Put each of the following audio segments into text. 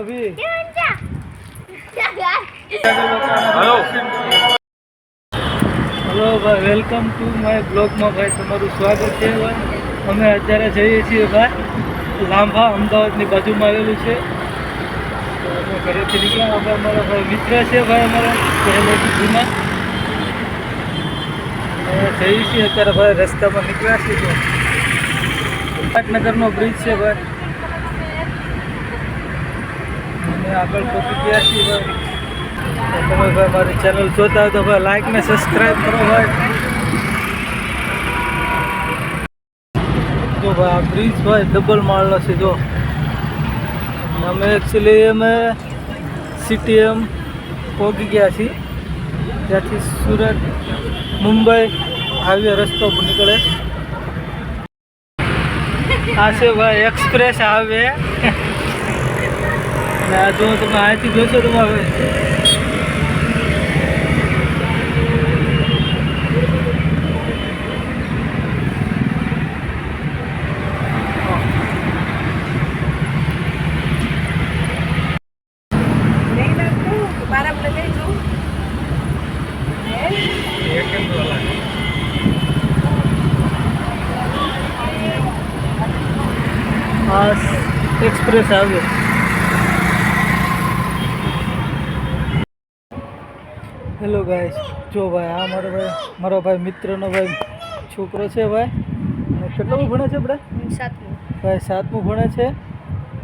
ભાભી. Hello hello ભાઈ. Welcome to my બ્લોગમાં ભાઈ. તમારું સ્વાગત છે ભાઈ. અમે અત્યારે જઈએ છીએ ભાઈ લાંભા અમદાવાદની બાજુમાં આવેલું છે. અમે ઘરેથી નીકળ્યા. હવે અમારા ભાઈ મિત્ર છે ભાઈ અમારા પહેલેથી જૂના. અમે જઈએ છીએ અત્યારે ભાઈ રસ્તામાં નીકળ્યા છીએ ભાઈ. પાટનગરનો બ્રિજ છે ભાઈ અમે આગળ પહોંચી ગયા છીએ તમે ભાઈ મારી ચેનલ જોતા હોય તો ભાઈ લાઈક ને સબસ્ક્રાઈબ કરો ભાઈ. જો ભાઈ આ બ્રિજ ભાઈ ડબલ માળનો છે, જો. અમે એકચ્યુઅલી અમે સીટીએમ પહોંચી ગયા છીએ. ત્યાંથી સુરત, મુંબઈ હાઈવે રસ્તો નીકળે. આ છે ભાઈ એક્સપ્રેસ હાઈવે. અને જો તમે અહીંથી જોશો આ એક્સપ્રેસ હાઈવે હેલો ગાઈસ જો ભાઈ આ મારો ભાઈ મારો ભાઈ મિત્રનો ભાઈ છોકરો છે ભાઈ. અને કેટલું ભણે છે આપણે ભાઈ સાતમું ભણે છે.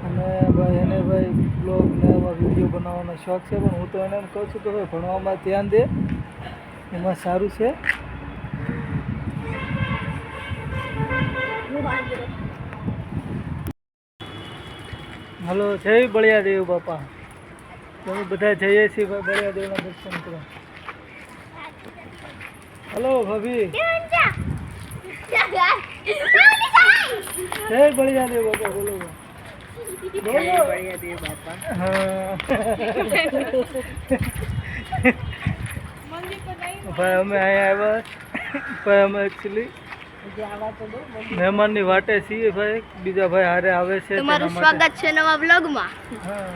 અને ભાઈ એને ભાઈ બ્લોગ ને એમાં વીડિયો બનાવવાનો શોખ છે. પણ હું તો એને એમ કહું છું કે ભાઈ ભણવામાં ધ્યાન દે. એમાં સારું છે. હલો જય બળિયાદેવ બાપા. તમે બધા જઈએ છીએ ભાઈ બળિયા દર્શન કરવા. હલો ભાભી. જય બળિયા દેવ બાપા બોલો બોલો. હા. ભાઈ અમે અહીંયા આવ્યા. ભાઈ અમે એકચ્યુઅલી મહેમાનની વાટે છીએ ભાઈ. બીજા ભાઈ હારે આવે છે તમારું સ્વાગત છે નવા બ્લોગમાં હા,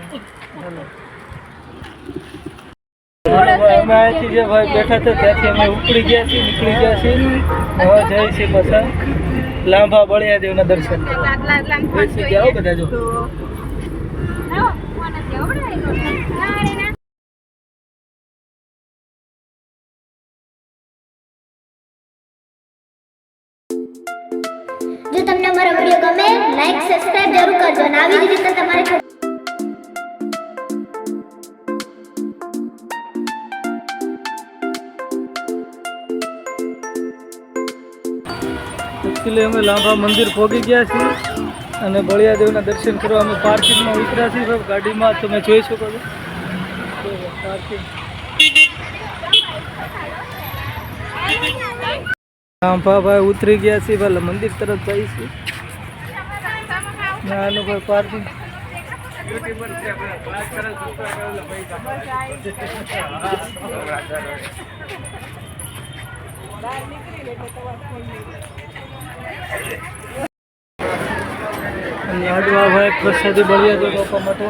અમે અહીંથી જે ભાઈ બેઠા હતા ત્યાંથી અમે ઉપડી ગયા છીએ નીકળી ગયા છીએ. હવે જઈએ છીએ પાછા. લાંભા બળિયા દેવના દર્શન બેસી ગયા હો બધા જો. જો તમને અમારો વીડિયો ગમે લાઈક સબસ્ક્રાઇબ જરૂર કરજો. અને આવી જ રીતે તમારે એકચ્યુઅલી અમે લાંબા મંદિર પહોંચી ગયા છીએ અને બળિયાદેવના દર્શન કરવા અમે પાર્કિંગમાં ઉતર્યા છીએ. ભાઈ ગાડીમાં તમે જોઈ શકો છો. પાર્કિંગ ભાઈ ઉતરી ગયા છીએ. ભલે મંદિર તરફ જઈશું ના આનું ભાઈ પાર્કિંગ. લાડવા ભાઈ પ્રસાદી બળિયા દો બાપા માટે.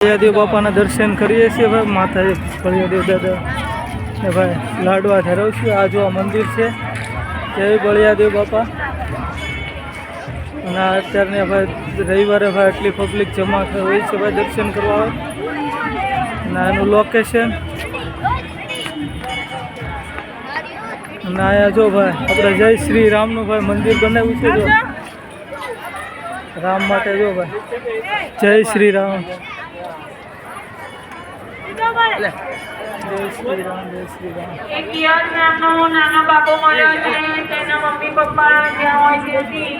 બળિયાદેવ બાપાના દર્શન કરીએ છીએ ભાઈ. માતા બળિયાદેવ દાદા ભાઈ લાડવા ધરાવશું. આ જો મંદિર છે. જય બળિયાદેવ બાપા. અને અત્યારને ભાઈ રવિવારે ભાઈ આટલી પબ્લિક જમા હોય છે ભાઈ દર્શન કરવા આવે. અને એનું લોકેશન અને અહીંયા જો ભાઈ, આપણે જય શ્રી રામનું ભાઈ મંદિર બનાવ્યું છે જો. રામ માટે જો ભાઈ. જય શ્રી રામ. જય શ્રી રામ, જય શ્રી રામ. નાનો બાબો મળ્યો છે, તેના મમ્મી પપ્પા જ્યાં હોય ત્યાંથી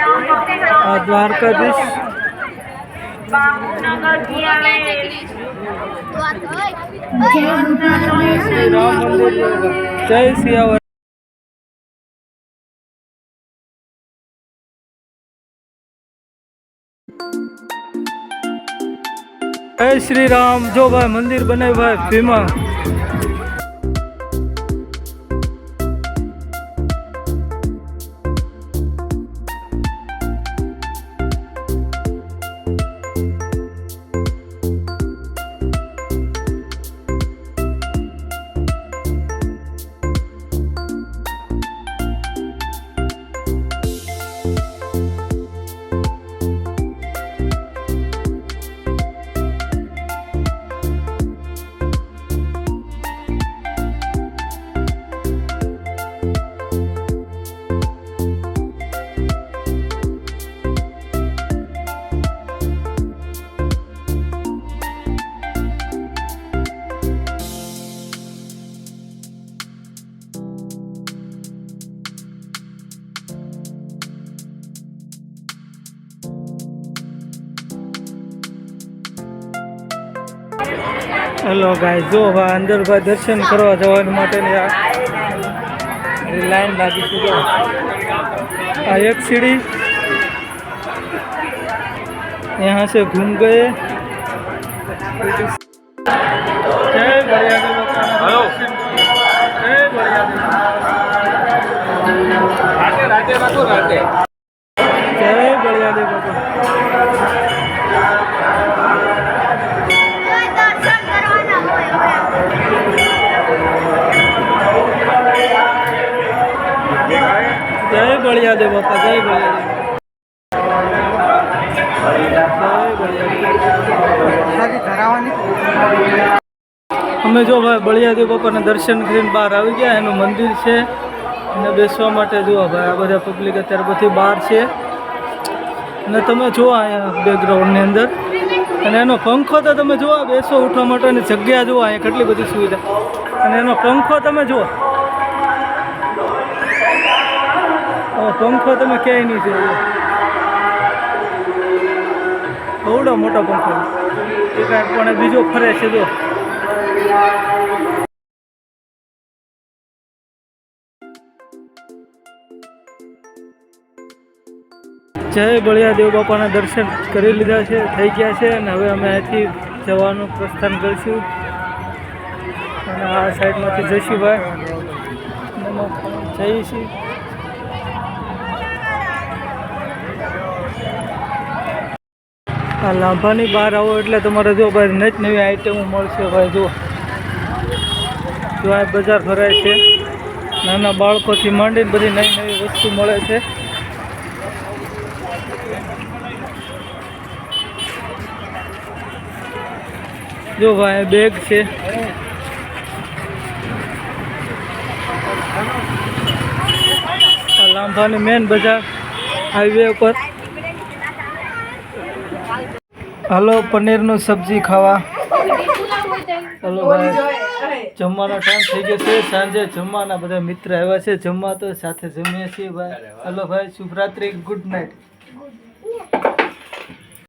એના મમ્મી આ દ્વારકાધીશ બાપુનગરથી આવે જય શ્રી રામ મંદિર જો ભાઈ. જય હેલો ગાય જો ભાઈ અંદર ભાઈ દર્શન કરવા જવા માટેની આ લાઈન લાગી છે જો આ એક સીડી यहाँ से घूम गए जय बड़िया हेलो जय बड़िया जय बड़िया देव જય બળિયા દેવ બાપા, જય બળિયા અમે જો ભાઈ બળિયાદેવ બાપાના દર્શન કરીને બહાર આવી ગયા, એનું મંદિર છે. અને બેસવા માટે જુઓ ભાઈ આ બધા પબ્લિક અત્યારે બધી બહાર છે. અને તમે જુઓ અહીંયા બેકગ્રાઉન્ડની અંદર. અને એનો પંખો તો તમે જુઓ બેસો ઉઠવા માટેની જગ્યા જુઓ, અહીંયા કેટલી બધી સુવિધા. અને એનો પંખો તમે જુઓ. પંખો તમે ક્યાંય નહીં જોયો. એવડો મોટો પંખો. એક પણ બીજો ફરે છે, જો. જય બળિયા દેવ બાપાના દર્શન કરી લીધા છે, થઈ ગયા છે, અને હવે અમે અહીંથી જવાનું પ્રસ્થાન કરીશું. અને આ સાઈડમાંથી જઈશું ભાઈ જઈએ છીએ આ લાંભાની બહાર આવો એટલે તમારે જો ભાઈ નજ નવી આઈટમો મળશે ભાઈ જો જો આ બજાર ભરાય છે. નાના બાળકોથી માંડીને બધી નવી નવી વસ્તુ મળે છે. જો ભાઈ બેગ છે. લાંભાની મેન બજાર હાઈવે ઉપર. હલો પનીરનું સબ્જી ખાવા. હલો ભાઈ. જમવાનો ટાઈમ થઈ ગયો છે. સાંજે જમવાના બધા મિત્ર આવ્યા છે. જમવા તો સાથે જમીએ છીએ ભાઈ. હલો ભાઈ શુભરાત્રી. Good night